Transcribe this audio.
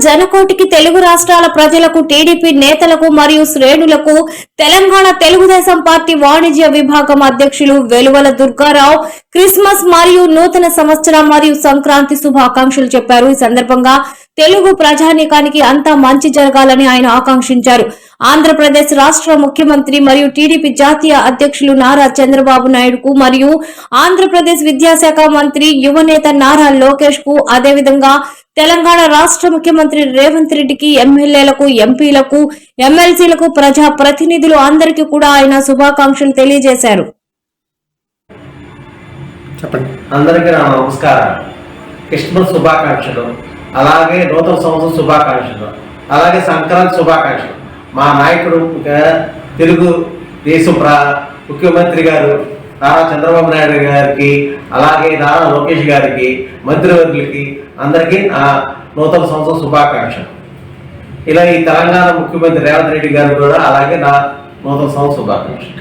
జనకోటికి తెలుగు రాష్ట్రాల ప్రజలకు టీడీపీ నేతలకు మరియు శ్రేణులకు తెలంగాణ తెలుగుదేశం పార్టీ వాణిజ్య విభాగం అధ్యక్షులు వెలువల దుర్గారావు క్రిస్మస్ మరియు నూతన సంవత్సరం మరియు సంక్రాంతి శుభాకాంక్షలు చెప్పారు. ఈ సందర్భంగా తెలుగు ప్రజానీకానికి అంతా మంచి జరగాలని ఆయన ఆకాంక్షించారు. ఆంధ్రప్రదేశ్ రాష్ట్ర ముఖ్యమంత్రి మరియు టీడీపీ జాతీయ అధ్యక్షులు నారా చంద్రబాబు నాయుడుకు మరియు ఆంధ్రప్రదేశ్ విద్యాశాఖ మంత్రి యువనేత నారా లోకేష్కు అదేవిధంగా తెలంగాణ రాష్ట్ర ముఖ్యమంత్రి రేవంత్ రెడ్డికి ఎమ్మెల్యేలకు ఎంపీలకు ఎమ్మెల్సీలకు ప్రజా ప్రతినిధులు అందరికీ కూడా ఆయన శుభాకాంక్షలు తెలియజేశారు. అందరికీ నా నమస్కారం. క్రిస్మస్ శుభాకాంక్షలు అలాగే నూతన సంవత్సరం శుభాకాంక్షలు అలాగే సంక్రాంతి శుభాకాంక్షలు. మా నాయకుడు తెలుగు దేశం ప్ర ముఖ్యమంత్రి గారు నారా చంద్రబాబు నాయుడు గారికి అలాగే నారా లోకేష్ గారికి మంత్రివర్యులకి అందరికీ నా నూతన సంవత్సరం శుభాకాంక్షలు. ఇలా ఈ తెలంగాణ ముఖ్యమంత్రి రేవంత్ రెడ్డి గారు కూడా అలాగే నా నూతన సంవత్సరం శుభాకాంక్షలు.